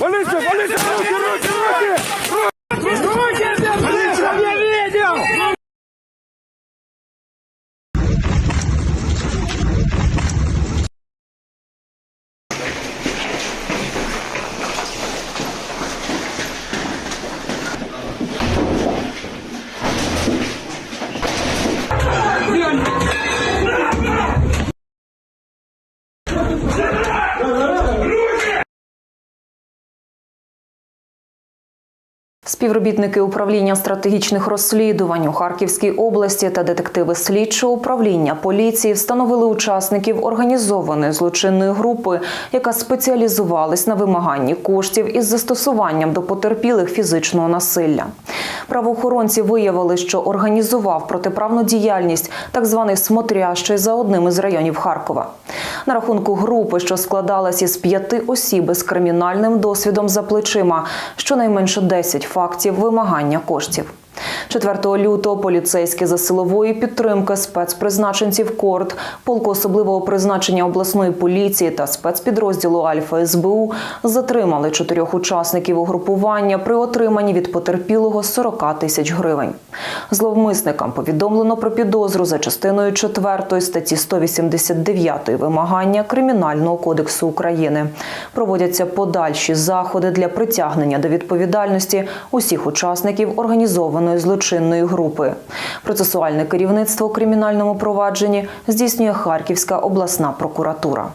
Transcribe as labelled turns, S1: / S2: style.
S1: Полиция, полиция, руки, руки, руки!
S2: Співробітники управління стратегічних розслідувань у Харківській області та детективи слідчого управління поліції встановили учасників організованої злочинної групи, яка спеціалізувалась на вимаганні коштів із застосуванням до потерпілих фізичного насилля. Правоохоронці виявили, що організував протиправну діяльність так званий смотрящий за одним із районів Харкова. На рахунку групи, що складалась із п'яти осіб з кримінальним досвідом за плечима, щонайменше 10 фактів вимагання коштів. 4 лютого поліцейські за силової підтримки спецпризначенців КОРД, полку особливого призначення обласної поліції та спецпідрозділу Альфа СБУ затримали чотирьох учасників угрупування при отриманні від потерпілого 40 тисяч гривень. Зловмисникам повідомлено про підозру за частиною 4 статті 189 вимагання Кримінального кодексу України. Проводяться подальші заходи для притягнення до відповідальності усіх учасників організованої злочинної групи. Процесуальне керівництво у кримінальному провадженні здійснює Харківська обласна прокуратура.